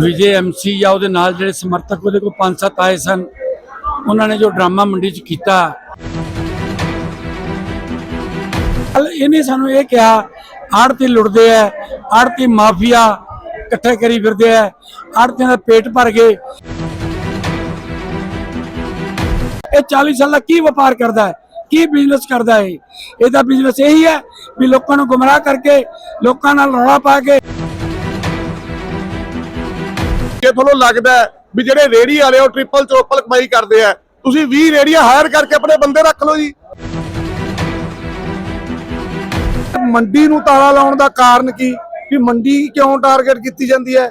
Vijay MC ਜਾਂ ਉਹਦੇ ਨਾਲ ਜਿਹੜੇ ਸਮਰਥਕ ਉਹਦੇ ਕੋਲ ਪੰਜ ਸੱਤ ਆਏ ਸਨ, ਉਹਨਾਂ ਨੇ ਜੋ ਡਰਾਮਾ ਮੰਡੀ 'ਚ ਕੀਤਾ। ਇਹਨੇ ਸਾਨੂੰ ਇਹ ਕਿਹਾ ਆੜਤੀ ਲੁੱਟਦੇ ਐ ਆੜਤੀ ਮਾਫੀਆ ਇਕੱਠੇ ਕਰੀ ਫਿਰਦੇ ਐ ਆੜਤੀਆਂ ਦਾ ਪੇਟ ਭਰ ਗਏ। ਇਹ 40 ਸਾਲ ਦਾ ਕੀ ਵਪਾਰ ਕਰਦਾ ਹੈ ਕੀ ਬਿਜ਼ਨਸ ਕਰਦਾ ਹੈ ਇਹਦਾ ਬਿਜ਼ਨਸ ਇਹੀ ਹੈ ਵੀ ਲੋਕਾਂ ਨੂੰ ਗੁੰਮਰਾਹ ਕਰਕੇ, ਲੋਕਾਂ ਨਾਲ ਰੌਲਾ ਪਾ ਕੇ ਜੇ ਤੁਹਾਨੂੰ ਲੱਗਦਾ ਵੀ ਜਿਹੜੇ ਰੇੜੀ ਵਾਲੇ ਉਹ ਟ੍ਰਿਪਲ ਚੋਪਲ ਕਮਾਈ ਕਰਦੇ ਆ। ਤੁਸੀਂ 20 ਰੇੜੀਆਂ ਹਾਇਰ ਕਰਕੇ ਆਪਣੇ ਬੰਦੇ ਰੱਖ ਲਓ ਜੀ। ਮੰਡੀ ਨੂੰ ਤਾਲਾ ਲਾਉਣ ਦਾ ਕਾਰਨ ਕੀ? ਵੀ ਮੰਡੀ ਕਿਉਂ ਟਾਰਗੇਟ ਕੀਤੀ ਜਾਂਦੀ ਹੈ?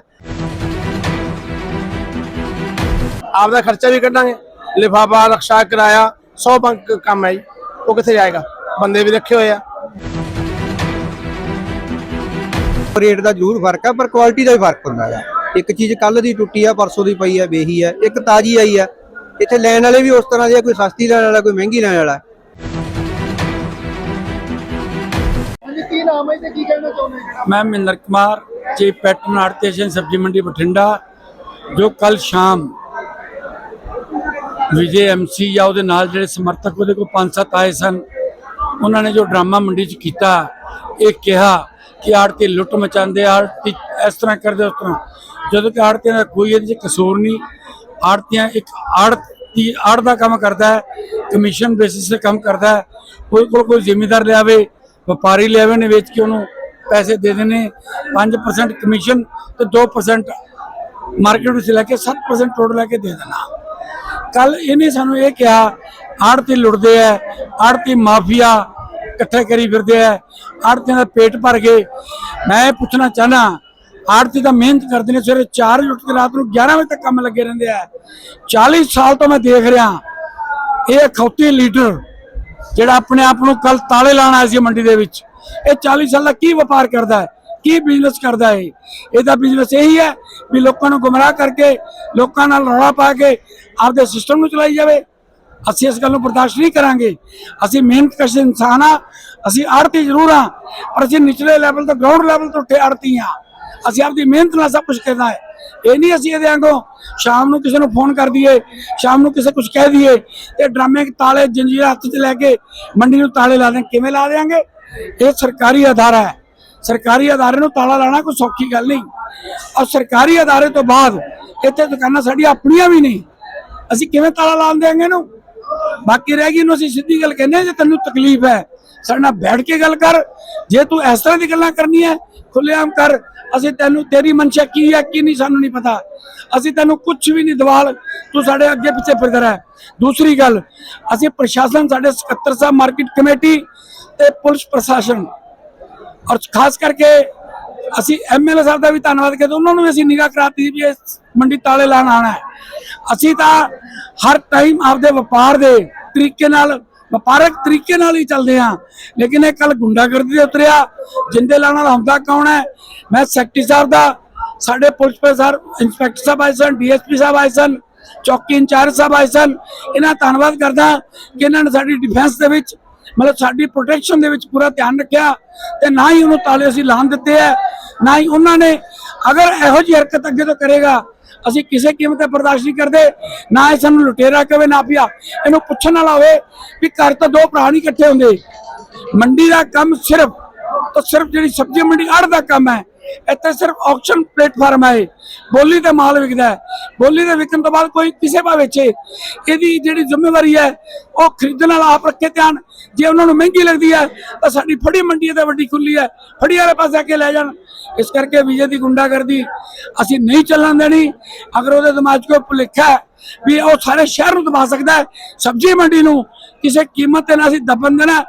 ਆਪਦਾ ਖਰਚਾ ਵੀ ਕੱਢਾਂਗੇ। ਲਿਫਾਫਾ, ਰਕਸ਼ਾ, ਕਿਰਾਇਆ 100 ਬੰਕ ਕੰਮ ਹੈ ਜੀ। ਉਹ ਕਿੱਥੇ ਜਾਏਗਾ? ਬੰਦੇ ਵੀ ਰੱਖੇ ਹੋਏ ਆ। ਰੇਟ ਦਾ ਜ਼ਰੂਰ ਫ਼ਰਕ ਹੈ ਪਰ ਕੁਆਲਿਟੀ ਦਾ ਵੀ ਫ਼ਰਕ ਹੁੰਦਾ ਹੈ। ਇੱਕ ਚੀਜ਼ ਕੱਲ ਦੀ ਟੁੱਟੀ ਆ ਪਰਸੋਂ ਦੀ ਪਈ ਆ ਵੇਹੀ ਹੈ ਇੱਕ ਤਾਜੀ ਆਈ ਆ। ਇੱਥੇ ਲੈਣ ਵਾਲੇ ਵੀ ਉਸ ਤਰ੍ਹਾਂ ਦੇ ਆ ਕੋਈ ਸਸਤੀ ਲੈਣ ਵਾਲਾ ਕੋਈ ਮਹਿੰਗੀ ਲੈਣ ਵਾਲਾ। ਮੈਂ ਮਹਿੰਦਰ ਕੁਮਾਰ ਚੀਫ ਪੈਟਰਨ ਆਰਟੀਸ਼ਨ ਸਬਜ਼ੀ ਮੰਡੀ ਬਠਿੰਡਾ ਜੋ ਕੱਲ ਸ਼ਾਮ ਵਿਜੇ ਐਮਸੀ ਜਾਂ ਉਹਦੇ ਨਾਲ ਜਿਹੜੇ ਸਮਰਥਕ ਉਹਦੇ ਕੋਲ ਪੰਜ ਸੱਤ ਆਏ ਸਨ ਉਹਨਾਂ ਨੇ ਜੋ ਡਰਾਮਾ ਮੰਡੀ 'ਚ ਕੀਤਾ ਇਹ ਕਿਹਾ ਕਿ ਆੜਤੀ ਲੁੱਟ ਮਚਾਉਂਦੇ ਆੜਤੀ ਇਸ ਤਰ੍ਹਾਂ ਕਰਦੇ ਉਸ ਤਰ੍ਹਾਂ। ਜਦੋਂ ਕਿ ਆੜਤੀਆਂ ਦਾ ਕੋਈ ਇਹਦੇ 'ਚ ਕਸੂਰ ਨਹੀਂ ਆੜਤੀਆਂ ਇੱਕ ਆੜਤੀ ਆੜ ਦਾ ਕੰਮ ਕਰਦਾ ਹੈ, ਕਮਿਸ਼ਨ ਬੇਸਿਸ ਤੇ ਕੰਮ ਕਰਦਾ ਹੈ, ਕੋਈ ਕੋਲ ਕੋਈ ਜ਼ਿਮੀਦਾਰ ਲਿਆਵੇ, ਵਪਾਰੀ ਲਿਆਵੇ ਨੇ ਵੇਚ ਕੇ ਉਹਨੂੰ ਪੈਸੇ ਦੇ ਦੇਣੇ 5% ਕਮਿਸ਼ਨ ਤੇ 2% ਮਾਰਕੀਟ ਵਿੱਚ ਲੈ ਕੇ 7% ਟੋਟਲ ਲੈ ਕੇ ਦੇ ਦੇਣਾ। ਕੱਲ ਇਹਨੇ ਸਾਨੂੰ ਇਹ ਕਿਹਾ ਆੜਤੀ ਲੁੱਟਦੇ ਐ ਆੜਤੀ ਮਾਫੀਆ ਇਕੱਠੇ ਕਰੀ ਫਿਰਦੇ ਐ ਆੜਤੀਆਂ ਦਾ ਪੇਟ ਭਰ ਗਏ ਮੈਂ ਇਹ ਪੁੱਛਣਾ ਚਾਹਨਾ ਆੜਤੀ ਦਾ ਮਿਹਨਤ ਕਰਦੇ ਨੇ, ਸਵੇਰੇ 4 ਵਜੇ ਉੱਠ ਕੇ ਰਾਤ ਨੂੰ 11 ਵਜੇ ਤੱਕ ਕੰਮ ਲੱਗੇ ਰਹਿੰਦੇ ਆ। 40 ਸਾਲ ਤੋਂ ਮੈਂ ਦੇਖ ਰਿਹਾ। ਇਹ ਅਖੌਤੀ ਲੀਡਰ ਜਿਹੜਾ ਆਪਣੇ ਆਪ ਨੂੰ ਕੱਲ ਤਾਲੇ ਲਾਣ ਆਇਆ ਸੀ ਮੰਡੀ ਦੇ ਵਿੱਚ, ਇਹ 40 ਸਾਲ ਦਾ ਕੀ ਵਪਾਰ ਕਰਦਾ ਹੈ? ਕੀ ਬਿਜ਼ਨਸ ਕਰਦਾ ਹੈ? ਇਹਦਾ ਬਿਜ਼ਨਸ ਇਹੀ ਹੈ ਵੀ ਲੋਕਾਂ ਨੂੰ ਗੁੰਮਰਾਹ ਕਰਕੇ, ਲੋਕਾਂ ਨਾਲ ਰੌਲਾ ਪਾ ਕੇ ਆਪਦੇ ਸਿਸਟਮ ਨੂੰ ਚਲਾਈ ਜਾਵੇ। ਅਸੀਂ ਇਸ ਗੱਲ ਨੂੰ ਬਰਦਾਸ਼ਤ ਨਹੀਂ ਕਰਾਂਗੇ। ਅਸੀਂ ਮਿਹਨਤ ਕਸ਼ ਇਨਸਾਨ ਆ ਅਸੀਂ ਆੜਤੀ ਜ਼ਰੂਰ ਆ ਪਰ ਅਸੀਂ ਨਿਚਲੇ ਲੈਵਲ ਤੋਂ ਗਰਾਊਂਡ ਲੈਵਲ ਤੋਂ ਉੱਠੇ ਆੜਤੀ ਆ ਅਸੀਂ ਆਪਦੀ ਮਿਹਨਤ ਨਾਲ ਸਭ ਕੁਝ ਕਰਨਾ ਹੈ। ਇਹ ਨਹੀਂ ਅਸੀਂ ਇਹਦੇ ਵਾਂਗੂ ਸ਼ਾਮ ਨੂੰ ਕਿਸੇ ਨੂੰ ਫੋਨ ਕਰ ਦਈਏ, ਸ਼ਾਮ ਨੂੰ ਕਿਸੇ ਕੁਝ ਕਹਿ ਦਈਏ ਤੇ ਡਰਾਮੇ ਤਾਲੇ ਜੰਜੀਰ ਹੱਥ 'ਚ ਲੈ ਕੇ ਮੰਡੀ ਨੂੰ ਤਾਲੇ ਲਾ ਦੇ ਕਿਵੇਂ ਲਾ ਦੇਾਂਗੇ ਇਹ ਸਰਕਾਰੀ ਅਦਾਰਾ ਹੈ। ਸਰਕਾਰੀ ਅਦਾਰੇ ਨੂੰ ਤਾਲਾ ਲਾਣਾ ਕੋਈ ਸੌਖੀ ਗੱਲ ਨਹੀਂ। ਔਰ ਸਰਕਾਰੀ ਅਦਾਰੇ ਤੋਂ ਬਾਅਦ ਇੱਥੇ ਦੁਕਾਨਾਂ ਸਾਡੀਆਂ ਆਪਣੀਆਂ ਵੀ ਨਹੀਂ। ਅਸੀਂ ਕਿਵੇਂ ਤਾਲਾ ਲਾਣ ਦੇਾਂਗੇ ਇਹਨੂੰ? ਬਾਕੀ ਰਹਿ ਗਈ ਨੂੰ ਅਸੀਂ ਸਿੱਧੀ ਗੱਲ ਕਹਿੰਦੇ ਜੇ ਤੈਨੂੰ ਤਕਲੀਫ ਹੈ, ਸਾਡੇ ਨਾਲ ਬੈਠ ਕੇ ਗੱਲ ਕਰ। ਜੇ ਤੂੰ ਇਸ ਤਰ੍ਹਾਂ ਦੀ ਗੱਲਾਂ ਕਰਨੀ ਹੈ ਖੁੱਲੇਆਮ ਕਰ। ਅਸੀਂ ਤੈਨੂੰ ਤੇਰੀ ਮਨਸ਼ਾ ਕੀ ਹੈ, ਕੀ ਨਹੀਂ ਸਾਨੂੰ ਨਹੀਂ ਪਤਾ। ਅਸੀਂ ਤੈਨੂੰ ਕੁਝ ਵੀ ਨਹੀਂ ਦਵਾਲ, ਤੂੰ ਸਾਡੇ ਅੱਗੇ ਪਿੱਛੇ ਫਿਰਦਾ ਹੈ ਦੂਸਰੀ ਗੱਲ, ਅਸੀਂ ਪ੍ਰਸ਼ਾਸਨ ਸਾਡੇ ਸਕੱਤਰ ਸਾਹਿਬ ਮਾਰਕੀਟ ਕਮੇਟੀ ਤੇ ਪੁਲਿਸ ਪ੍ਰਸ਼ਾਸਨ। ਔਰ ਖਾਸ ਕਰਕੇ ਅਸੀਂ ਐਮਐਲਏ ਸਾਹਿਬ ਦਾ ਵੀ ਧੰਨਵਾਦ ਕਰਦੇ ਉਹਨਾਂ ਨੂੰ ਵੀ ਅਸੀਂ ਨਿਗਾਹ ਕਰਾਤੀ ਵੀ ਇਹ ਮੰਡੀ ਤਾਲੇ ਲਾਣ ਆਣਾ ਹੈ। ਅਸੀਂ ਤਾਂ ਹਰ ਟਾਈਮ ਆਪਦੇ ਵਪਾਰ ਦੇ ਤਰੀਕੇ ਨਾਲ, ਵਪਾਰਕ ਤਰੀਕੇ ਨਾਲ ਹੀ ਚੱਲਦੇ ਹਾਂ। ਲੇਕਿਨ ਇਹ ਕੱਲ ਗੁੰਡਾਗਰਦੀ ਤੇ ਉਤਰਿਆ। ਜਿੰਦੇ ਲਾਣ ਦਾ ਹੁੰਦਾ ਕੌਣ ਹੈ? ਮੈਂ ਸੈਕਟਰੀ ਸਾਹਿਬ ਦਾ, ਸਾਡੇ ਪੁਲਿਸ ਪਰ ਇੰਸਪੈਕਟਰ ਸਾਹਿਬ ਆਏ ਸਨ ਡੀਐਸਪੀ ਸਾਹਿਬ ਆਏ ਸਨ, ਚੌਕੀ ਇੰਚਾਰਜ ਸਾਹਿਬ ਆਏ ਸਨ। ਇਹਨਾਂ ਦਾ ਧੰਨਵਾਦ ਕਰਦਾ ਕਿ ਇਹਨਾਂ ਨੇ ਸਾਡੀ ਡਿਫੈਂਸ ਦੇ ਵਿੱਚ, ਮਤਲਬ ਸਾਡੀ ਪ੍ਰੋਟੈਕਸ਼ਨ ਦੇ ਵਿੱਚ ਪੂਰਾ ਧਿਆਨ ਰੱਖਿਆ ਤੇ ਨਾ ਹੀ ਉਹਨੂੰ ਤਾਲੇ ਅਸੀਂ ਲਾਣ ਦਿੱਤੇ ਹੈ, ਨਾ ਹੀ ਉਹਨਾਂ ਨੇ ਅਗਰ ਇਹੋ ਜਿਹੀ ਹਰਕਤ ਅੱਗੇ ਤੋਂ ਕਰੇਗਾ ਅਸੀਂ ਕਿਸੇ ਕੀਮਤ ਤੇ ਬਰਦਾਸ਼ਤ ਨਹੀਂ ਕਰਦੇ, ਨਾ ਇਹ ਸਾਨੂੰ ਲੁਟੇਰਾ ਕਵੇ, ਨਾ ਪਿਆ ਇਹਨੂੰ ਪੁੱਛਣ ਵਾਲਾ ਹੋਵੇ ਵੀ ਘਰ ਤਾਂ ਦੋ ਭਰਾ ਨਹੀਂ ਇਕੱਠੇ ਹੁੰਦੇ। ਮੰਡੀ ਦਾ ਕੰਮ ਸਿਰਫ, ਤਾਂ ਸਿਰਫ ਜਿਹੜੀ ਸਬਜ਼ੀ ਮੰਡੀ ਆੜ ਦਾ ਕੰਮ ਹੈ। ਇੱਥੇ ਸਿਰਫ ਆਕਸ਼ਨ ਪਲੇਟਫਾਰਮ ਹੈ ਬੋਲੀ ਤੇ ਮਾਲ ਵਿਕਦਾ ਹੈ। ਬੋਲੀ ਦੇ ਵਿਕਣ ਤੋਂ ਬਾਅਦ ਕੋਈ ਕਿਸੇ ਭਾਅ ਵੇਚੇ। ਇਹਦੀ ਜਿਹੜੀ ਜ਼ਿੰਮੇਵਾਰੀ ਹੈ, ਉਹ ਖਰੀਦਣ ਵਾਲਾ ਆਪ ਰੱਖੇ ਧਿਆਨ। ਜੇ ਉਹਨਾਂ ਨੂੰ ਮਹਿੰਗੀ ਲੱਗਦੀ ਹੈ, ਤਾਂ ਸਾਡੀ ਫੜੀ ਮੰਡੀ ਹੈ ਵੱਡੀ ਖੁੱਲੀ ਹੈ। ਫੜੀ ਵਾਲੇ ਪਾਸੇ ਆ ਕੇ ਲੈ ਜਾਣ। ਇਸ ਕਰਕੇ ਵਿਜੇ ਦੀ ਗੁੰਡਾਗਰਦੀ ਅਸੀਂ ਨਹੀਂ ਚੱਲਣ ਦੇਣੀ। ਅਗਰ ਉਹਦੇ ਦਿਮਾਗ 'ਚ ਕੋਈ ਭੁਲੇਖਾ ਹੈ ਵੀ ਉਹ ਸਾਰੇ ਸ਼ਹਿਰ ਨੂੰ ਦਬਾ ਸਕਦਾ ਹੈ। ਸਬਜ਼ੀ ਮੰਡੀ ਨੂੰ ਕਿਸੇ ਕੀਮਤ ਤੇ ਨਾ ਅਸੀਂ ਦਬਨ ਦੇਣਾ।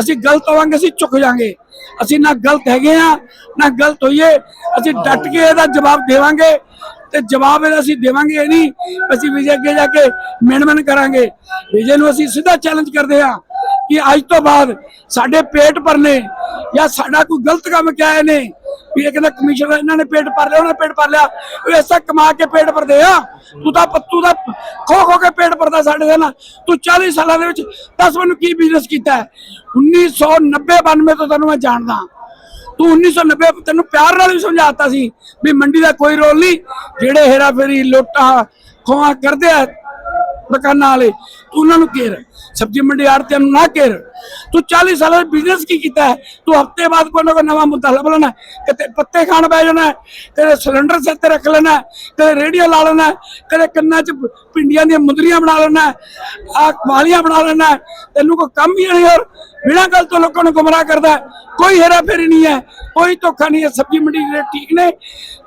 ਅਸੀਂ ਗਲਤ ਹੋਵਾਂਗੇ, ਅਸੀਂ ਚੁੱਕ ਜਾਾਂਗੇ ਅਸੀਂ ਨਾ ਗਲਤ ਹੈਗੇ ਆ, ਨਾ ਗਲਤ ਹੋਈਏ। ਅਸੀਂ ਡਟ ਕੇ ਇਹਦਾ ਜਵਾਬ ਦੇਵਾਂਗੇ ਤੇ ਜਵਾਬ ਇਹਦਾ ਅਸੀਂ ਦੇਵਾਂਗੇ ਇਹ ਨਹੀਂ। ਅਸੀਂ ਵਿਜੇ ਅੱਗੇ ਜਾ ਕੇ ਮਿਹਨਮਨ ਕਰਾਂਗੇ। ਵਿਜੇ ਨੂੰ ਅਸੀਂ ਸਿੱਧਾ ਚੈਲੰਜ ਕਰਦੇ ਹਾਂ। ਕਿ ਅੱਜ ਤੋਂ ਬਾਅਦ ਸਾਡੇ ਪੇਟ ਭਰਨੇ ਜਾਂ ਸਾਡਾ ਕੋਈ ਗਲਤ ਕੰਮ ਕਿਹਾ ਇਹਨੇ, ਵੀ ਇਹ ਕਹਿੰਦਾ ਕਮਿਸ਼ਨਰ ਇਹਨਾਂ ਨੇ ਪੇਟ ਭਰ ਲਿਆ, ਉਹਨਾਂ ਨੇ ਪੇਟ ਭਰ ਲਿਆ। ਉਹ ਐਸਾ ਕਮਾ ਕੇ ਪੇਟ ਭਰਦੇ ਆ। ਤੂੰ ਤਾਂ ਪੱਤੂ ਦਾ ਖੋ ਖੋ ਕੇ ਪੇਟ ਭਰਦਾ ਸਾਡੇ ਦੇ ਨਾਲ। ਤੂੰ 40 ਸਾਲਾਂ ਦੇ ਵਿੱਚ ਦੱਸ ਮੈਨੂੰ ਕੀ ਬਿਜ਼ਨਸ ਕੀਤਾ ਹੈ? 1990 92 ਤੋਂ ਤੈਨੂੰ ਮੈਂ ਜਾਣਦਾ। ਤੂੰ 1990 ਤੈਨੂੰ ਪਿਆਰ ਨਾਲ ਵੀ ਸਮਝਾਤਾ ਸੀ ਵੀ ਮੰਡੀ ਦਾ ਕੋਈ ਰੋਲ ਨਹੀਂ। ਜਿਹੜੇ ਹੇਰਾ ਫੇਰੀ ਲੋਟਾ ਖੋਆ ਕਰਦੇ ਆ ਦੁਕਾਨਾਂ ਵਾਲੇ ਤੂੰ ਉਹਨਾਂ ਨੂੰ ਘੇਰ। ਸਬਜ਼ੀ ਮੰਡੀ ਆੜਤੀਆਂ ਨੂੰ ਨਾ ਘੇਰ। ਤੂੰ 40 ਸਾਲਾਂ ਦਾ ਬਿਜ਼ਨਸ ਕੀ ਕੀਤਾ ਹੈ? ਤੂੰ ਹਫ਼ਤੇ ਬਾਅਦ ਕੋਈ ਨਾ ਕੋਈ ਨਵਾਂ ਮੁੱਦਾ ਲੱਭ ਲੈਣਾ ਕਿਤੇ ਪੱਤੇ ਖਾਣ ਬਹਿ ਜਾਣਾ ਹੈ, ਕਦੇ ਸਿਲੰਡਰ ਸਿਰ ਤੇ ਰੱਖ ਲੈਣਾ ਹੈ, ਕਦੇ ਰੇਡੀਓ ਲਾ ਲੈਣਾ ਕਦੇ ਕੰਨਾਂ 'ਚ ਪਿੰਡੀਆਂ ਦੀਆਂ ਮੁੰਦਰੀਆਂ ਬਣਾ ਲੈਣਾ ਆ ਵਾਲੀਆਂ ਬਣਾ ਲੈਣਾ ਤੈਨੂੰ ਕੋਈ ਕੰਮ ਹੀ ਨਹੀਂ ਹੋਰ। ਬਿਨਾਂ ਗੱਲ ਤੋਂ ਲੋਕਾਂ ਨੂੰ ਗੁੰਮਰਾਹ ਕਰਦਾ ਕੋਈ ਹੇਰਾ ਫੇਰੀ ਨਹੀਂ ਹੈ। ਕੋਈ ਧੋਖਾ ਨਹੀਂ ਹੈ। ਸਬਜ਼ੀ ਮੰਡੀ ਦੇ ਰੇਟ ਠੀਕ ਨੇ।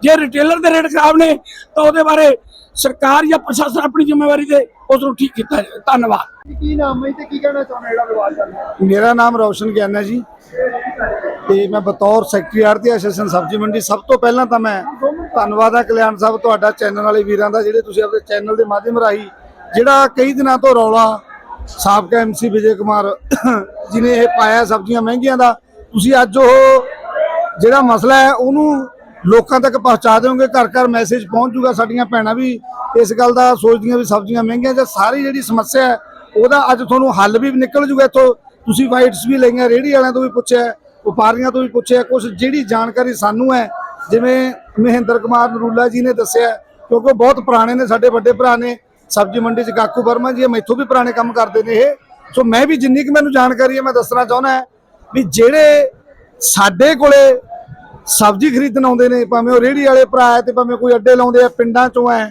ਜੇ ਰਿਟੇਲਰ ਦੇ ਰੇਟ ਖਰਾਬ ਨੇ ਤਾਂ ਉਹਦੇ ਬਾਰੇ ਸਰਕਾਰ ਜਾਂ ਪ੍ਰਸ਼ਾਸਨ ਆਪਣੀ ਜ਼ਿੰਮੇਵਾਰੀ ਦੇ ਉਸ ਨੂੰ ਠੀਕ ਕੀਤਾ ਜਾਵੇ। ਧੰਨਵਾਦ। ਕੀ ਨਾਮ ਹੈ ਤੇ ਕੀ ਕਹਿਣਾ ਚਾਹੁੰਦੇ ਜਿਹੜਾ ਵਿਵਾਦ ਚੱਲ ਰਿਹਾ? ਮੇਰਾ ਨਾਮ ਰੌਸ਼ਨ ਗਿਆਨ ਜੀ। ਤੇ ਮੈਂ ਬਤੌਰ ਸੈਕਟਰੀ ਆੜਤੀ ਐਸੋਸੀਏਸ਼ਨ ਸਬਜ਼ੀ ਮੰਡੀ। ਸਭ ਤੋਂ ਪਹਿਲਾਂ ਤਾਂ ਮੈਂ ਧੰਨਵਾਦ ਹੈ ਕਲਿਆਣ ਸਾਹਿਬ ਤੁਹਾਡਾ ਚੈਨਲ ਵਾਲੇ ਵੀਰਾਂ ਦਾ ਜਿਹੜੇ ਤੁਸੀਂ ਆਪਣੇ ਚੈਨਲ ਦੇ ਮਾਧਿਅਮ ਰਾਹੀਂ ਜਿਹੜਾ ਕਈ ਦਿਨਾਂ ਤੋਂ ਰੌਲਾ ਸਾਬਕਾ ਐਮਸੀ ਵਿਜੇ ਕੁਮਾਰ ਜਿਨੇ ਇਹ ਪਾਇਆ ਸਬਜ਼ੀਆਂ ਮਹਿੰਗੀਆਂ ਦਾ। ਤੁਸੀਂ ਅੱਜ ਉਹ ਜਿਹੜਾ ਮਸਲਾ ਹੈ ਉਹਨੂੰ ਲੋਕਾਂ ਤੱਕ ਪਹੁੰਚਾ ਦਿਓਗੇ, ਘਰ ਘਰ ਮੈਸੇਜ ਪਹੁੰਚ ਜੂਗਾ, ਸਾਡੀਆਂ ਭੈਣਾਂ ਵੀ ਇਸ ਗੱਲ ਦਾ ਸੋਚਦੀਆਂ ਵੀ ਸਬਜ਼ੀਆਂ ਮਹਿੰਗੀਆਂ ਤੇ ਸਾਰੀ ਜਿਹੜੀ ਸਮੱਸਿਆ ਹੈ, ਉਹਦਾ ਅੱਜ ਤੁਹਾਨੂੰ ਹੱਲ ਵੀ ਨਿਕਲ ਜੂਗਾ ਇੱਥੋਂ। ਤੁਸੀਂ ਵਾਈਟਸ ਵੀ ਲਈਆਂ, ਰੇਹੜੀ ਵਾਲਿਆਂ ਤੋਂ ਵੀ ਪੁੱਛਿਆ, ਵਪਾਰੀਆਂ ਤੋਂ ਵੀ ਪੁੱਛਿਆ ਕੁਝ ਜਿਹੜੀ ਜਾਣਕਾਰੀ ਸਾਨੂੰ ਹੈ, ਜਿਵੇਂ ਮਹਿੰਦਰ ਕੁਮਾਰ ਨਰੂਲਾ ਜੀ ਨੇ ਦੱਸਿਆ, ਕਿਉਂਕਿ ਉਹ ਬਹੁਤ ਪੁਰਾਣੇ ਨੇ, ਸਾਡੇ ਵੱਡੇ ਭਰਾ ਨੇ, ਸਬਜ਼ੀ ਮੰਡੀ ਚ ਕਾਕੂ ਵਰਮਾ ਜੀ ਮੈਥੋਂ ਵੀ ਪੁਰਾਣੇ ਕੰਮ ਕਰਦੇ ਨੇ ਇਹ। ਸੋ ਮੈਂ ਵੀ ਜਿੰਨੀ ਕਿ ਮੈਨੂੰ ਜਾਣਕਾਰੀ ਹੈ, ਮੈਂ ਦੱਸਣਾ ਚਾਹੁੰਦਾ ਵੀ ਜਿਹੜੇ ਸਾਡੇ ਕੋਲੇ ਸਬਜ਼ੀ ਖਰੀਦਣ ਆਉਂਦੇ ਨੇ, ਭਾਵੇਂ ਉਹ ਰੇਹੜੀ ਵਾਲੇ ਭਰਾ ਹੈ ਤੇ ਭਾਵੇਂ ਕੋਈ ਅੱਡੇ ਲਾਉਂਦੇ ਆ, ਪਿੰਡਾਂ ਚੋਂ ਐ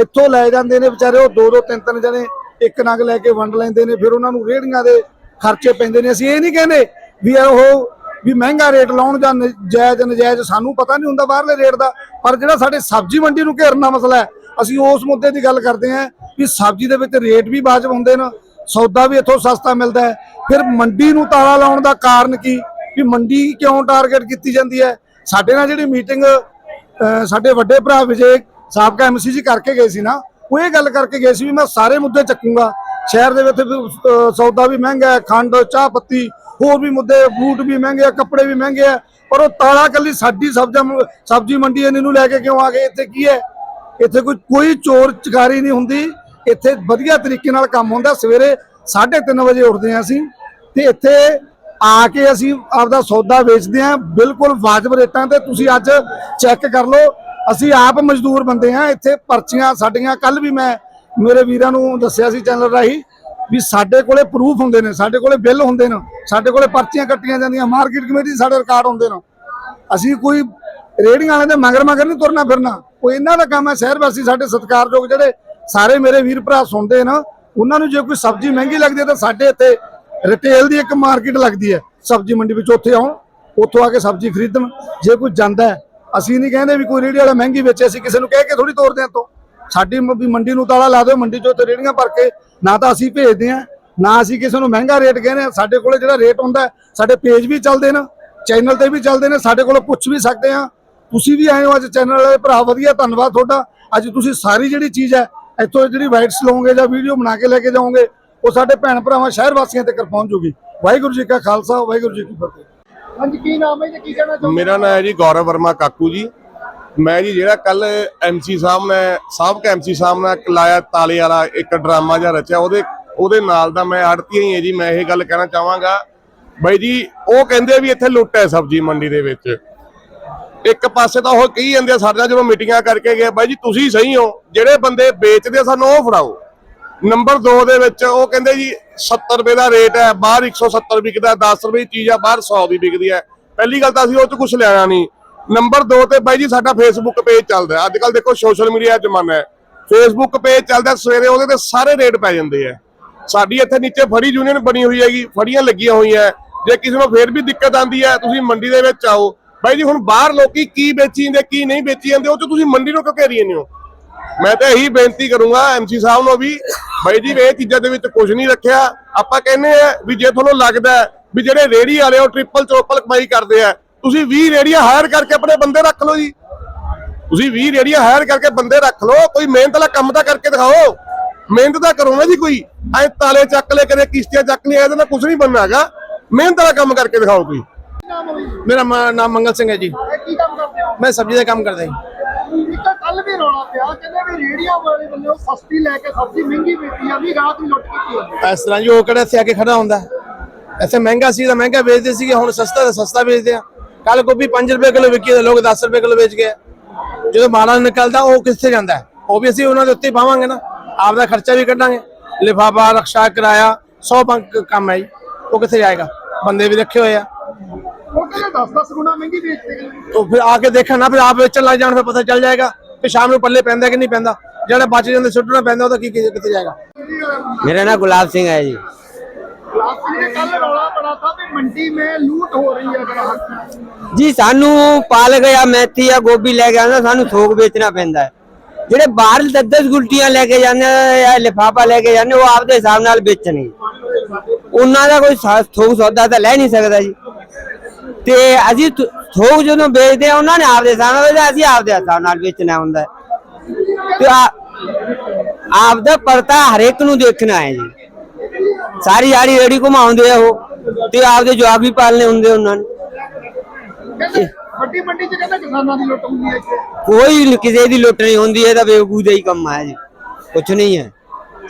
ਇੱਥੋਂ ਲੈ ਜਾਂਦੇ ਨੇ ਵਿਚਾਰੇ, ਉਹ ਦੋ ਦੋ ਤਿੰਨ ਤਿੰਨ ਜਣੇ ਇੱਕ ਨਗ ਲੈ ਕੇ ਵੰਡ ਲੈਂਦੇ ਨੇ, ਫਿਰ ਉਹਨਾਂ ਨੂੰ ਰੇਹੜੀਆਂ ਦੇ ਖਰਚੇ ਪੈਂਦੇ ਨੇ। ਅਸੀਂ ਇਹ ਨਹੀਂ ਕਹਿੰਦੇ ਵੀ ਉਹ ਵੀ ਮਹਿੰਗਾ ਰੇਟ ਲਾਉਣ ਜਾਂ ਨ- ਜਾਇਜ਼, ਨਜਾਇਜ਼, ਸਾਨੂੰ ਪਤਾ ਨਹੀਂ ਹੁੰਦਾ ਬਾਹਰਲੇ ਰੇਟ ਦਾ, ਪਰ ਜਿਹੜਾ ਸਾਡੇ ਸਬਜ਼ੀ ਮੰਡੀ ਨੂੰ ਘੇਰਨਾ ਮਸਲਾ ਹੈ, ਅਸੀਂ ਉਸ ਮੁੱਦੇ ਦੀ ਗੱਲ ਕਰਦੇ ਹਾਂ ਵੀ ਸਬਜ਼ੀ ਦੇ ਵਿੱਚ ਰੇਟ ਵੀ ਵਾਜਬ ਹੁੰਦੇ ਨੇ, ਸੌਦਾ ਵੀ ਇੱਥੋਂ ਸਸਤਾ ਮਿਲਦਾ ਹੈ। ਫਿਰ ਮੰਡੀ ਨੂੰ ਤਾਲਾ ਲਾਉਣ ਦਾ ਕਾਰਨ ਕੀ? ਵੀ ਮੰਡੀ ਕਿਉਂ ਟਾਰਗੇਟ ਕੀਤੀ ਜਾਂਦੀ ਹੈ? ਸਾਡੇ ਨਾਲ ਜਿਹੜੀ ਮੀਟਿੰਗ ਸਾਡੇ ਵੱਡੇ ਭਰਾ ਵਿਜੇ ਸਾਬਕਾ ਐਮਸੀ ਜੀ ਕਰਕੇ ਗਏ ਸੀ ਨਾ, ਉਹ ਇਹ ਗੱਲ ਕਰਕੇ ਗਏ ਸੀ ਵੀ ਮੈਂ ਸਾਰੇ ਮੁੱਦੇ ਚੱਕੂੰਗਾ। ਸ਼ਹਿਰ ਦੇ ਵਿੱਚ ਸੌਦਾ ਵੀ ਮਹਿੰਗਾ ਹੈ, ਖੰਡ, ਚਾਹ ਪੱਤੀ, ਹੋਰ ਵੀ ਮੁੱਦੇ, ਬੂਟ ਵੀ ਮਹਿੰਗੇ ਆ, ਕੱਪੜੇ ਵੀ ਮਹਿੰਗੇ ਆ, ਪਰ ਉਹ ਤਾਲਾ ਕੱਲੀ ਸਾਡੀ ਸਬਜ਼ਾ ਸਬਜ਼ੀ ਮੰਡੀ ਇਹਨੂੰ ਲੈ ਕੇ ਕਿਉਂ ਆ ਗਏ? ਇੱਥੇ ਕੀ ਹੈ? ਇੱਥੇ ਕੋਈ ਕੋਈ ਚੋਰ ਚਕਾਰੀ ਨਹੀਂ ਹੁੰਦੀ। ਇੱਥੇ ਵਧੀਆ ਤਰੀਕੇ ਨਾਲ ਕੰਮ ਹੁੰਦਾ। ਸਵੇਰੇ 3:30 ਵਜੇ ਉੱਠਦੇ ਹਾਂ ਅਸੀਂ ਤੇ ਇੱਥੇ ਆ ਕੇ ਅਸੀਂ ਆਪਦਾ ਸੌਦਾ ਵੇਚਦੇ ਹਾਂ, ਬਿਲਕੁਲ ਵਾਜਬ ਰੇਟਾਂ ਤੇ ਤੁਸੀਂ ਅੱਜ ਚੈੱਕ ਕਰ ਲਓ। ਅਸੀਂ ਆਪ ਮਜ਼ਦੂਰ ਬੰਦੇ ਹਾਂ, ਇੱਥੇ ਪਰਚੀਆਂ ਸਾਡੀਆਂ ਕੱਲ ਵੀ ਮੈਂ ਮੇਰੇ ਵੀਰਾਂ ਨੂੰ ਦੱਸਿਆ ਸੀ ਚੈਨਲ ਰਾਹੀਂ ਵੀ ਸਾਡੇ ਕੋਲੇ ਪ੍ਰੂਫ ਹੁੰਦੇ ਨੇ, ਸਾਡੇ ਕੋਲੇ ਬਿੱਲ ਹੁੰਦੇ ਨੇ, ਸਾਡੇ ਕੋਲੇ ਪਰਚੀਆਂ ਕੱਟੀਆਂ ਜਾਂਦੀਆਂ ਮਾਰਕੀਟ ਕਮੇਟੀ 'ਚ ਸਾਡੇ ਰਿਕਾਰਡ ਹੁੰਦੇ ਨੇ। ਅਸੀਂ ਕੋਈ ਰੇੜੀਆਂ ਵਾਲਿਆਂ ਦੇ ਮਗਰ ਮਗਰ ਨਹੀਂ ਤੁਰਨਾ ਫਿਰਨਾ। ਕੋਈ ਇਹਨਾਂ ਦਾ ਕੰਮ ਹੈ, ਸ਼ਹਿਰ ਵਾਸੀ ਸਾਡੇ ਸਤਿਕਾਰਯੋਗ ਜਿਹੜੇ ਸਾਰੇ ਮੇਰੇ ਵੀਰ ਭਰਾ ਸੁਣਦੇ ਨੇ, ਉਹਨਾਂ ਨੂੰ ਜੇ ਕੋਈ ਸਬਜ਼ੀ ਮਹਿੰਗੀ ਲੱਗਦੀ ਹੈ ਤਾਂ ਸਾਡੇ ਇੱਥੇ ਰਿਟੇਲ ਦੀ ਇੱਕ ਮਾਰਕੀਟ ਲੱਗਦੀ ਹੈ, ਸਬਜ਼ੀ ਮੰਡੀ ਵਿੱਚ ਉੱਥੇ ਆਉਣ, ਉੱਥੋਂ ਆ ਕੇ ਸਬਜ਼ੀ ਖਰੀਦਣ। ਜੇ ਕੋਈ ਜਾਂਦਾ ਅਸੀਂ ਨਹੀਂ ਕਹਿੰਦੇ ਵੀ ਕੋਈ ਰੇੜੀ ਵਾਲਾ ਮਹਿੰਗੀ ਵੇਚੇ, ਅਸੀਂ ਕਿਸੇ ਨੂੰ ਕਹਿ ਕੇ ਥੋੜੀ ਤੋਰਦੇ ਹਾਂ ਤੋਂ ਸਾਡੀ ਵੀ ਮੰਡੀ ਨੂੰ ਤਾਲਾ ਲਾ ਦਿਓ, ਮੰਡੀ ਚੋਂ ਤੇ ਰੇੜੀਆਂ ਭਰ ਕੇ ਨਾ ਤਾਂ ਅਸੀਂ ਭੇਜਦੇ ਹਾਂ, ਨਾ ਅਸੀਂ ਕਿਸੇ ਨੂੰ ਮਹਿੰਗਾ ਰੇਟ ਕਹਿੰਦੇ ਹਾਂ। ਸਾਡੇ ਕੋਲੇ ਜਿਹੜਾ ਰੇਟ ਹੁੰਦਾ ਸਾਡੇ ਪੇਜ ਵੀ ਚੱਲਦੇ ਨੇ ਚੈਨਲ ਤੇ ਵੀ ਚੱਲਦੇ ਨੇ, ਸਾਡੇ ਕੋਲੋਂ ਪੁੱਛ ਵੀ ਸਕਦੇ ਆ ਤੁਸੀਂ ਵੀ ਆਏ ਹੋ ਅੱਜ ਚੈਨਲ ਵਾਲੇ, ਭਰਾ ਵਧੀਆ, ਧੰਨਵਾਦ ਤੁਹਾਡਾ। ਅੱਜ ਤੁਸੀਂ ਸਾਰੀ ਜਿਹੜੀ ਚੀਜ਼ ਹੈ, ਇੱਥੋਂ ਜਿਹੜੀ ਵਾਈਟਸ ਲਓਗੇ ਜਾਂ ਵੀਡੀਓ ਬਣਾ ਕੇ ਲੈ ਕੇ ਜਾਓਗੇ ਉਹ ਸਾਡੇ ਭੈਣ ਭਰਾਵਾਂ ਸ਼ਹਿਰ ਵਾਸੀਆਂ ਤੱਕ ਪਹੁੰਚ ਜੂਗੀ। ਵਾਹਿਗੁਰੂ ਜੀ ਕਾ ਖਾਲਸਾ ਵਾਹਿਗੁਰੂ ਜੀ ਕੀ ਫਤਿਹ। ਹਾਂਜੀ ਕੀ ਨਾਮ ਹੈ ਤੇ ਕੀ ਕਹਿਣਾ ਚਾਹੁੰਦੇ ਮੇਰਾ ਨਾਮ ਹੈ ਜੀ ਗੌਰਵ ਵਰਮਾ ਕਾਕੂ ਜੀ। ਮੈਂ ਜੀ ਜਿਹੜਾ ਕੱਲ ਐਮਸੀ ਸਾਹਿਬ ਨੇ ਸਾਬਕਾ ਐਮਸੀ ਸਾਹਿਬ ਨੇ ਲਾਇਆ ਤਾਲੇ ਵਾਲਾ ਇੱਕ ਡਰਾਮਾ ਜਿਹਾ ਰਚਿਆ ਉਹਦੇ ਉਹਦੇ ਨਾਲ ਦਾ ਮੈਂ ਆੜਤੀ ਹੀ ਹੈ ਜੀ ਮੈਂ ਇਹ ਗੱਲ ਕਹਿਣਾ ਚਾਹਾਂਗਾ। ਬਾਈ ਜੀ ਉਹ ਕਹਿੰਦੇ ਵੀ ਇੱਥੇ ਲੁੱਟ ਹੈ ਸਬਜ਼ੀ ਮੰਡੀ ਦੇ ਵਿੱਚ। ਇੱਕ ਪਾਸੇ ਤਾਂ ਉਹ ਕਹੀ ਜਾਂਦੇ ਸਾਡੇ ਨਾਲ ਜਦੋਂ ਮੀਟਿੰਗਾਂ ਕਰਕੇ ਗਏ ਬਾਈ ਜੀ ਤੁਸੀਂ ਸਹੀ ਹੋ ਜਿਹੜੇ ਬੰਦੇ ਵੇਚਦੇ ਸਾਨੂੰ ਉਹ ਫੜਾਓ। ਨੰਬਰ 2 ਦੇ ਵਿੱਚ ਉਹ ਕਹਿੰਦੇ ਜੀ 70 ਰੁਪਏ ਦਾ ਰੇਟ ਹੈ, ਬਾਹਰ 170 ਵਿਕਦਾ 10 ਰੁਪਏ ਦੀ ਚੀਜ਼ ਆ, ਬਾਹਰ 100 ਦੀ ਵਿਕਦੀ ਹੈ। ਪਹਿਲੀ ਗੱਲ ਤਾਂ ਅਸੀਂ ਉਹ ਚ ਕੁਝ ਲੈਣਾ ਨਹੀਂ। ਨੰਬਰ 2 ਤੇ ਬਾਈ ਜੀ, ਸਾਡਾ ਫੇਸਬੁੱਕ ਪੇਜ ਚੱਲਦਾ ਅੱਜ ਕੱਲ ਦੇਖੋ ਸੋਸ਼ਲ ਮੀਡੀਆ ਦਾ ਜ਼ਮਾਨਾ ਹੈ। ਫੇਸਬੁੱਕ ਪੇਜ ਚੱਲਦਾ ਸਵੇਰੇ ਉਹਦੇ ਤੇ ਸਾਰੇ ਰੇਟ ਪੈ ਜਾਂਦੇ ਆ ਸਾਡੀ ਇੱਥੇ ਨੀਚੇ ਫੜੀ ਯੂਨੀਅਨ ਬਣੀ ਹੋਈ ਹੈਗੀ, ਫੜੀਆਂ ਲੱਗੀਆਂ ਹੋਈਆਂ ਜੇ ਕਿਸੇ ਨੂੰ ਫੇਰ ਵੀ ਦਿੱਕਤ ਆਂਦੀ ਹੈ, ਤੁਸੀਂ ਮੰਡੀ ਦੇ ਵਿੱਚ ਆਓ। ਬਾਈ ਜੀ, ਹੁਣ ਬਾਹਰ ਲੋਕੀ ਕੀ ਵੇਚੀ ਜਾਂਦੇ, ਕੀ ਨਹੀਂ ਵੇਚੀ ਜਾਂਦੇ, ਉਹ ਚ ਤੁਸੀਂ ਮੰਡੀ ਨੂੰ ਕਿਉਂ ਘੇਰੀ ਜਾਂਦੇ ਹੋ? ਮੈਂ ਤਾਂ ਇਹੀ ਬੇਨਤੀ ਕਰੂੰਗਾ ਐਮਸੀ ਸਾਹਿਬ ਨੂੰ ਵੀ ਬਾਈ ਜੀ ਇਹ ਚੀਜ਼ਾਂ ਦੇ ਵਿੱਚ ਕੁਝ ਨਹੀਂ ਰੱਖਿਆ। ਆਪਾਂ ਕਹਿੰਦੇ ਆ ਵੀ ਜੇ ਤੁਹਾਨੂੰ ਲੱਗਦਾ ਵੀ ਜਿਹੜੇ ਰੇੜੀ ਵਾਲੇ ਉਹ ਟ੍ਰਿਪਲ ਚੋਪਲ ਕਮਾਈ ਕਰਦੇ ਆ ਤੁਸੀਂ 20 ਰੇੜੀਆਂ ਹਾਇਰ ਕਰਕੇ ਆਪਣੇ ਬੰਦੇ ਰੱਖ ਲਓ ਜੀ। ਤੁਸੀਂ 20 ਰੇੜੀਆਂ ਹਾਇਰ ਕਰਕੇ ਬੰਦੇ ਰੱਖ ਲਓ ਕੋਈ ਮਿਹਨਤ ਵਾਲਾ ਕੰਮ ਤਾਂ ਕਰਕੇ ਦਿਖਾਓ। ਮਿਹਨਤ ਤਾਂ ਕਰੋ ਨਾ ਜੀ ਕੋਈ। ਐ ਤਾਲੇ ਚੱਕ ਲੈ ਕਦੇ ਕਿਸ਼ਤੀਆਂ ਚੱਕ ਲਿਆ ਇਹਦੇ ਨਾਲ ਕੁਝ ਨਹੀਂ ਬਣਨਾ ਹੈਗਾ। ਮਿਹਨਤ ਵਾਲਾ ਕੰਮ ਕਰਕੇ ਦਿਖਾਓ ਕੋਈ। ਮੇਰਾ ਨਾਮ ਮੰਗਲ ਸਿੰਘ ਹੈ ਜੀ। ਇਹ ਕੀ ਕੰਮ ਕਰਦੇ ਹੋ? ਮੈਂ ਸਬਜ਼ੀ ਦਾ ਕੰਮ ਕਰਦਾ ਜੀ। ਕੱਲ ਵੀ ਰੌਲਾ ਪਿਆ ਕਹਿੰਦੇ ਵੀ ਰੇੜੀਆਂ ਵਾਲੇ ਬੰਦੇ ਉਹ ਸਸਤੀ ਲੈ ਕੇ ਸਬਜ਼ੀ ਮਹਿੰਗੀ ਵੇਚੀ ਜਾਂਦੀ ਰਾਤ ਦੀ ਲੁੱਟ ਕੀਤੀ ਜਾਂਦੀ ਇਸ ਤਰ੍ਹਾਂ ਜੀ ਉਹ ਕਿਹੜਾ ਇੱਥੇ ਆ ਕੇ ਖੜਾ ਹੁੰਦਾ? ਇੱਥੇ ਮਹਿੰਗਾ ਸੀ ਤਾਂ ਮਹਿੰਗਾ ਵੇਚਦੇ ਸੀਗੇ ਹੁਣ ਸਸਤਾ ਤਾਂ ਸਸਤਾ ਵੇਚਦੇ ਆ। ਕੱਲ ਗੋਭੀ 5 ਰੁਪਏ ਕਿਲੋ ਵਿਕੀ ਤੇ ਲੋਕ 10 ਰੁਪਏ ਕਿਲੋ ਵੇਚ ਗਏ। ਜਦੋਂ ਮਾਲਾ ਨਿਕਲਦਾ ਉਹ ਕਿੱਥੇ ਜਾਂਦਾ? ਉਹ ਵੀ ਅਸੀਂ ਉਹਨਾਂ ਦੇ ਉੱਤੇ ਪਾਵਾਂਗੇ ਨਾ। ਆਪਦਾ ਖਰਚਾ ਵੀ ਕੱਢਾਂਗੇ। ਲਿਫਾਫਾ ਰਕਸ਼ਾ ਕਿਰਾਇਆ 100 ਬੰਕ ਕੰਮ ਹੈ ਜੀ। ਉਹ ਕਿੱਥੇ ਜਾਏਗਾ? ਬੰਦੇ ਵੀ ਰੱਖੇ ਹੋਏ ਆ। ਉਹ ਕਹਿੰਦੇ 10-10 ਗੁਣਾ ਮਹਿੰਗੀ ਵੇਚਦੇ ਉਹ ਫਿਰ ਆ ਕੇ ਦੇਖਣ ਨਾ ਫਿਰ ਆਪ ਵੇਚਣ ਲੱਗ ਜਾਣ ਫਿਰ ਪਤਾ ਚੱਲ ਜਾਏਗਾ। ਤੇ ਨੂੰ ਪੱਲੇ ਪੈਂਦਾ ਕਿ ਨਹੀਂ ਪੈਂਦਾ? ਜਿਹੜਾ ਬਚ ਜਾਂਦੇ ਸੁੱਟਣਾ ਪੈਂਦਾ ਉਹਦਾ ਕੀ ਕਿੱਥੇ ਜਾਏਗਾ? ਮੇਰਾ ਨਾਮ ਗੁਲਾਬ ਸਿੰਘ ਹੈ ਜੀ। ਜੀ ਸਾਨੂੰ ਪਾਲਕ ਜਾਂ ਮੈਥੀ ਜਾਂ ਗੋਭੀ ਲੈ ਕੇ ਆਉਂਦਾ ਸਾਨੂੰ ਥੋਕ ਵੇਚਣਾ ਪੈਂਦਾ ਜਿਹੜੇ ਬਾਹਰ 10-10 ਗੁਲਟੀਆਂ ਲੈ ਕੇ ਜਾਂਦੇ ਜਾਂ ਲਿਫਾਫਾ ਲੈ ਕੇ ਜਾਂਦੇ ਉਹ ਆਪਦੇ ਹਿਸਾਬ ਨਾਲ ਵੇਚਣਗੇ। ਉਹਨਾਂ ਦਾ ਕੋਈ ਥੋਕ ਸੌਦਾ ਤਾਂ ਲੈ ਨਹੀਂ ਸਕਦਾ ਜੀ। ਤੇ ਅਸੀਂ ਥੋਕ ਜਦੋਂ ਵੇਚਦੇ ਆ ਉਹਨਾਂ ਨੇ ਆਪਦੇ ਹਿਸਾਬ ਨਾਲ ਵੇਚਣਾ ਅਸੀਂ ਆਪਦੇ ਹਿਸਾਬ ਨਾਲ ਵੇਚਣਾ ਹੁੰਦਾ। ਤੇ ਆ ਆਪਦਾ ਪਰਤਾ ਹਰੇਕ ਨੂੰ ਦੇਖਣਾ ਹੈ ਜੀ। ਸਾਰੀ ਯਾਰੀ ਰੇੜੀ ਘੁਮਾਉਂਦੇ ਆ ਉਹ ਤੇ ਆਪਦੇ ਜਵਾਬ ਵੀ ਪਾਲਨੇ ਹੁੰਦੇ ਉਹਨਾਂ ਨੇ। ਵੱਡੀ ਮੰਡੀ 'ਚ ਕਹਿੰਦੇ ਕਿਸਾਨਾਂ ਦੀ ਲੁੱਟ ਹੁੰਦੀ ਹੈ ਇੱਥੇ। ਕੋਈ ਕਿਸੇ ਦੀ ਲੁੱਟ ਨਹੀਂ ਹੁੰਦੀ ਇਹ ਤਾਂ ਬੇਵਕੂਫ ਦਾ ਹੀ ਕੰਮ ਹੈ ਜੀ। ਕੁਛ ਨਹੀਂ ਹੈ।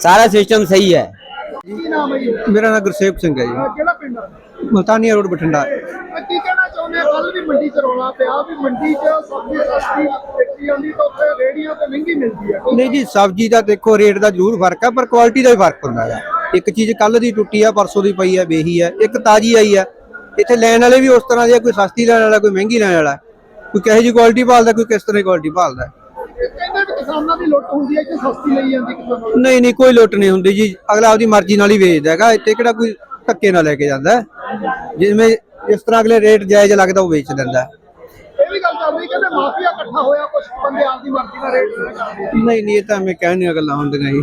ਸਾਰਾ ਸਿਸਟਮ ਸਹੀ ਹੈ। ਕੀ ਨਾਮ ਹੈ ਜੀ? ਮੇਰਾ ਨਾਮ ਗੁਰਸੇਵ ਸਿੰਘ ਹੈ ਜੀ। ਕਿਹੜਾ ਪਿੰਡ ਹੈ ਮਲਤਾਨੀਆ ਰੋਡ ਬਠਿੰਡਾ। ਕੀ ਕਹਿਣਾ ਚਾਹੁੰਦੇ ਕੱਲ ਵੀ ਮੰਡੀ 'ਚ ਰੌਲਾ ਪਿਆ। ਵੀ ਮੰਡੀ 'ਚ ਸਬਜ਼ੀ ਸਸਤੀ ਵੇਚੀ ਜਾਂਦੀ ਤਾਂ ਉੱਥੇ ਰੇੜੀਆਂ ਤੇ ਮਹਿੰਗੀ ਮਿਲਦੀ ਹੈ ਨਹੀਂ ਜੀ ਸਬਜ਼ੀ ਦਾ ਦੇਖੋ ਰੇਟ ਦਾ ਜ਼ਰੂਰ ਫ਼ਰਕ ਹੈ ਪਰ ਕੁਆਲਿਟੀ ਦਾ ਵੀ ਫ਼ਰਕ ਹੁੰਦਾ ਹੈ ਇੱਕ ਚੀਜ਼ ਕੱਲ ਦੀ ਟੁੱਟੀ ਆ ਪਰਸੋਂ ਦੀ ਪਈ ਹੈ ਵੇਹੀ ਹੈ ਇੱਕ ਤਾਜੀ ਆਈ ਹੈ ਇੱਥੇ ਲੈਣ ਵਾਲੇ ਵੀ ਉਸ ਤਰ੍ਹਾਂ ਦੇ ਆ, ਕੋਈ ਸਸਤੀ ਲੈਣ ਵਾਲਾ ਕੋਈ ਮਹਿੰਗੀ ਲੈਣ ਵਾਲਾ। ਕੋਈ ਕਿਹੋ ਜੀ ਕੁਆਲਿਟੀ ਭਾਲਦਾ ਕੋਈ ਕਿਸ ਤਰ੍ਹਾਂ ਦੀ ਕੁਆਲਿਟੀ ਭਾਲਦਾ। ਇਹ ਕਹਿੰਦੇ ਵੀ ਕਿਸਾਨਾਂ ਦੀ ਲੁੱਟ ਹੁੰਦੀ ਹੈ ਇੱਥੇ ਸਸਤੀ ਲਈ ਜਾਂਦੀ ਕਿਸਾਨਾਂ ਨੂੰ। ਨਹੀਂ ਨਹੀਂ ਕੋਈ ਲੁੱਟ ਨਹੀਂ ਹੁੰਦੀ ਜੀ। ਅਗਲਾ ਆਪਦੀ ਮਰਜ਼ੀ ਨਾਲ ਹੀ ਵੇਚਦਾ ਹੈਗਾ ਇੱਥੇ ਕਿਹੜਾ ਕੋਈ ਧੱਕੇ ਨਾਲ ਲੈ ਕੇ ਜਾਂਦਾ। ਹੈ। ਜਿਵੇਂ ਇਸ ਤਰ੍ਹਾਂ ਅਗਲੇ ਰੇਟ ਜਾਇਜ਼ ਲੱਗਦਾ ਉਹ ਵੇਚ ਦਿੰਦਾ। ਇਹ ਵੀ ਗੱਲ ਚੱਲ ਰਹੀ ਕਹਿੰਦੇ ਮਾਫੀਆ ਇਕੱਠਾ ਹੋਇਆ ਕੁਝ ਬੰਦੇ ਆਪਦੀ ਮਰਜ਼ੀ ਨਾਲ ਰੇਟ ਕਰਦੇ ਆ। ਨਹੀਂ ਨਹੀਂ ਇਹ ਤਾਂ ਮੈਂ ਕਹਿਣ ਦੀਆਂ ਗੱਲਾਂ ਹੁੰਦੀਆਂ ਜੀ।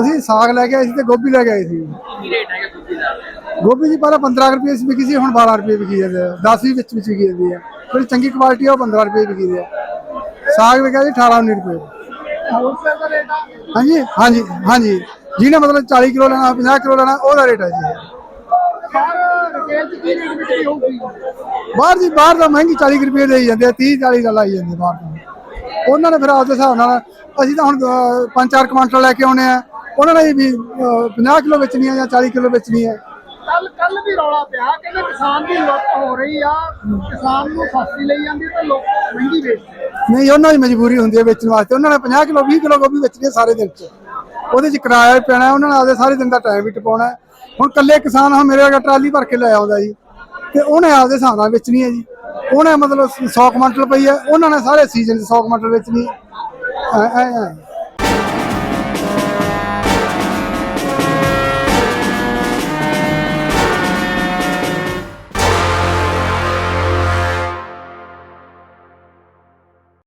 ਅਸੀਂ ਸਾਗ ਲੈ ਕੇ ਆਏ ਸੀ ਤੇ ਗੋਭੀ ਲੈ ਕੇ ਆਏ ਸੀ। ਕੀ ਰੇਟ ਹੈਗਾ ਗੋਭੀ ਦਾ? ਗੋਭੀ ਜੀ ਪਹਿਲਾਂ 15 ਰੁਪਏ ਸੀ ਵਿਕੀ ਸੀ ਹੁਣ 12 ਰੁਪਏ ਵਿਕੀ ਜਾਂਦੇ ਆ। 10 ਵੀ ਵਿੱਚ ਵਿੱਚ ਵਿਕੀ ਜਾਂਦੀ ਹੈ ਜਿਹੜੀ ਚੰਗੀ ਕੁਆਲਿਟੀ ਆ ਉਹ 15 ਰੁਪਏ ਵਿਕੀ ਦੀ ਹੈ ਸਾਗ ਵਿਕਿਆ ਜੀ 18 19 ਰੁਪਏ। ਹੋਲਸੇਲ ਦਾ ਰੇਟ ਆ? ਹਾਂਜੀ ਹਾਂਜੀ ਹਾਂਜੀ। ਜਿਹਨੇ ਮਤਲਬ 40 ਕਿਲੋ ਲੈਣਾ 50 ਕਿਲੋ ਲੈਣਾ ਉਹਦਾ ਰੇਟ ਹੈ ਜੀ। ਕੀ ਰੇਟ ਵਿਕਰੀ ਹੋਊਗੀ ਬਾਹਰ ਜੀ ਬਾਹਰ ਤਾਂ ਮਹਿੰਗੀ 40 ਕੁ ਰੁਪਏ ਦੇ ਹੀ ਜਾਂਦੇ ਆ 30 40 ਦਾ ਲਾਈ ਜਾਂਦੇ ਬਾਹਰ ਤੋਂ। ਉਹਨਾਂ ਨੇ ਫਿਰ ਆਪਦੇ ਹਿਸਾਬ ਨਾਲ ਅਸੀਂ ਤਾਂ ਹੁਣ ਅਹ, ਪੰਜ ਚਾਰ ਕੁਆਂਟਲ ਲੈ ਕੇ ਆਉਣੇ ਆ। ਉਹਨਾਂ ਨੇ ਵੀ ਅਹ, 50 ਕਿਲੋ ਵੇਚਣੀ ਆ ਜਾਂ 40 ਕਿਲੋ ਵੇਚਣੀ ਆ। ਕੱਲ ਕੱਲ ਵੀ ਰੌਲਾ ਪਿਆ ਕਹਿੰਦੇ ਕਿਸਾਨ ਦੀ ਲੁੱਟ ਹੋ ਰਹੀ ਆ। ਕਿਸਾਨ ਨੂੰ ਸਸਤੀ ਲਈ ਜਾਂਦੀ ਤਾਂ ਲੋਕ ਮਹਿੰਗੀ ਵੇਚਦੇ ਆ। ਨਹੀਂ ਉਹਨਾਂ ਦੀ ਮਜਬੂਰੀ ਹੁੰਦੀ ਹੈ ਵੇਚਣ ਵਾਸਤੇ। ਉਹਨਾਂ ਨੇ 50 ਕਿਲੋ 20 ਕਿਲੋ ਗੋਭੀ ਵੇਚਣੀ ਹੈ ਸਾਰੇ ਦਿਨ 'ਚ। ਉਹਦੇ 'ਚ ਕਿਰਾਇਆ ਵੀ ਪੈਣਾ, ਉਹਨਾਂ ਨੇ ਆਪਦੇ ਸਾਰੇ ਦਿਨ ਦਾ ਟਾਈਮ ਵੀ ਟਪਾਉਣਾ ਹੁਣ ਕੱਲੇ ਕਿਸਾਨ ਹੁਣ ਮੇਰੇ ਵਰਗਾ ਟਰਾਲੀ ਭਰ ਕੇ ਲੈ ਆਉਂਦਾ ਜੀ। ਤੇ ਉਹਨੇ ਆਪਦੇ ਹਿਸਾਬ ਨਾਲ ਵੇਚਣੀ ਹੈ ਜੀ। ਉਹਨੇ ਮਤਲਬ 100 ਕੁਇੰਟਲ ਪਈ ਹੈ, ਉਹਨਾਂ ਨੇ ਸਾਰੇ ਸੀਜ਼ਨ 'ਚ 100 ਕੁਇੰਟਲ ਵੇਚਣੀ ਹੈ। ਐ ਐ।